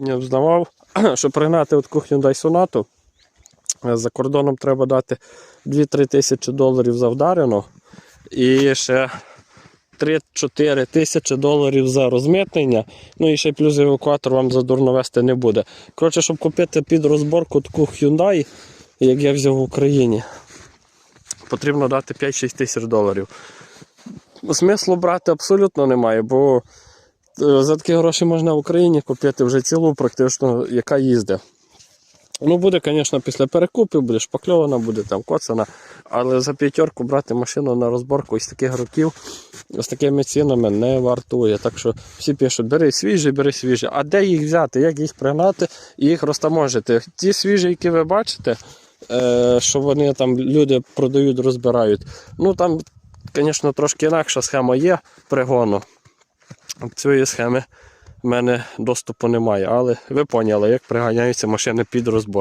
Взнавав, що пригнати от Hyundai Sonata, е, за кордоном треба дати 2-3 тисячі доларів за вдарену і ще 3-4 тисячі доларів за розмитнення. Ну і ще плюс евакуатор вам задурно вести не буде. Коротше, щоб купити під розборку таку Hyundai, як я взяв в Україні, потрібно дати 5-6 тисяч доларів. Смислу брати абсолютно немає, бо за такі гроші можна в Україні купити вже цілу, практично, яка їздить. Ну, буде, звісно, після перекупів, буде шпакльована, буде там коцана, але за п'ятерку брати машину на розборку із таких років з такими цінами не вартує. Так що всі пишуть, бери свіжі, бери свіжі. А де їх взяти, як їх пригнати і їх розтаможити? Ті свіжі, які ви бачите, е, що вони там люди продають, розбирають. Ну там, звісно, трошки інакша схема є пригону. Цієї схеми в мене доступу немає, але ви поняли, як приганяються машини під розбор.